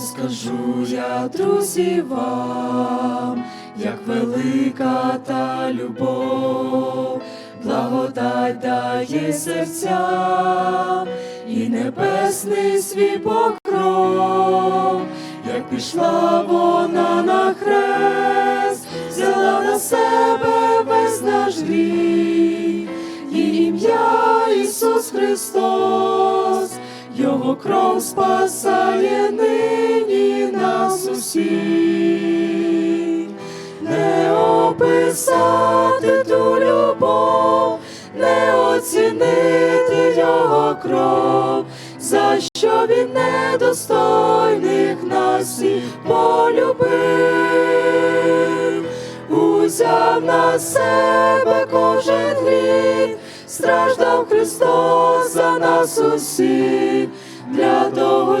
Розкажу я, друзі, вам, як велика та любов, благодать дає серцям і небесний свій покров, як пішла вона на хрест, взяла на себе весь наш гріх, і ім'я Ісус Христос, Його кров спасає усіх, не описати ту любов, не оцінити Його кров, за що він недостойних нас всіх полюбив, узяв на себе кожен гріх, страждав Христос за нас усіх, для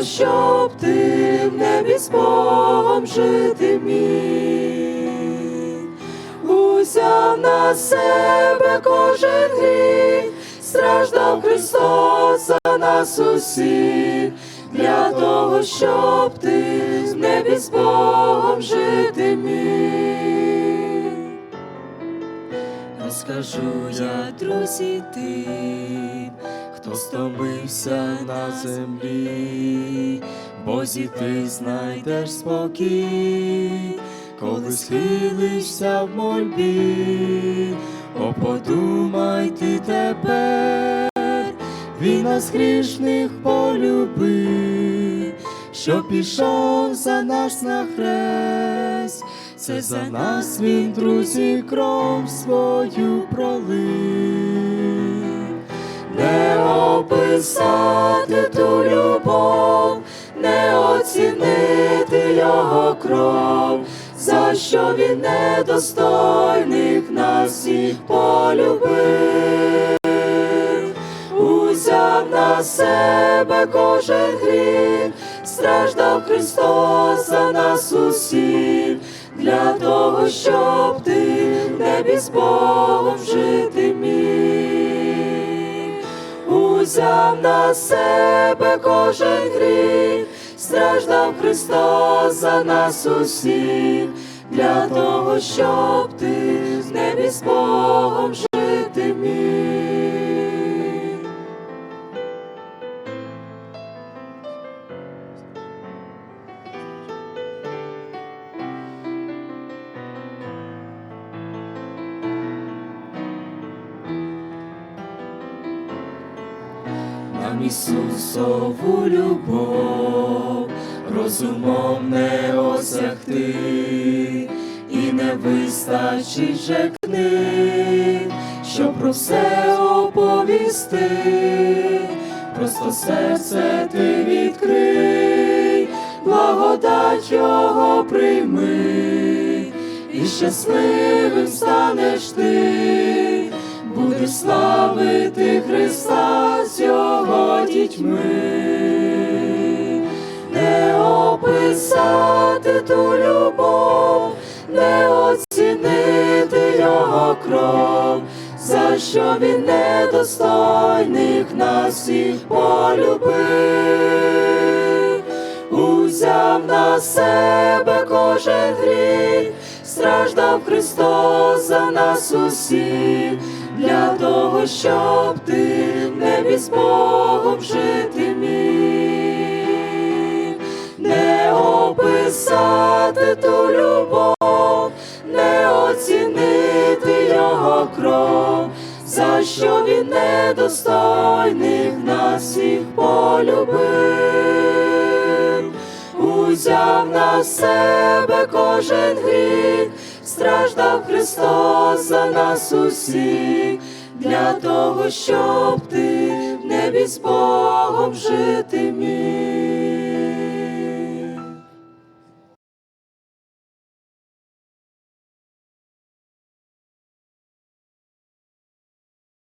щоб ти в небі з Богом жити міг. Узяв на себе кожен гріх, страждав Христос за нас усіх, для того, щоб ти в небі з Богом жити міг. Розкажу я, друзі, тим, хто стомився на землі, Бозі ти знайдеш спокій, коли схилишся в мольбі, о, подумай ти тепер, він нас грішних полюбив, що пішов за нас на хрест. Це за нас він, друзі, кров свою пролив, описати ту любов, не оцінити його кров, за що він недостойних нас всіх полюбив, узяв на себе кожен гріх, страждав Христос за нас усіх, для того, щоб ти в небі з Богом жити узяв на себе кожен гріх, страждав Христос за нас усіх, для того, щоб ти з небі з Богом жити міг. Ісусову любов, розумом не осягти, і не вистачить же книг, щоб про все оповісти, просто серце ти відкрий, благодать Його прийми, і щасливим станеш ти будеш славити Христа з дітьми, не описати ту любов, не оцінити його кров, за що він недостойних нас всіх полюбив, узяв на себе кожен гріх, страждав Христос за нас усіх, для того, щоб ти небі з Богом жити міг, не описати ту любов, не оцінити його кров, за що він недостойних нас всіх полюбив, узяв на себе кожен гріх, страждав Христос за нас усіх, для того, щоб ти в небі з Богом жити міг.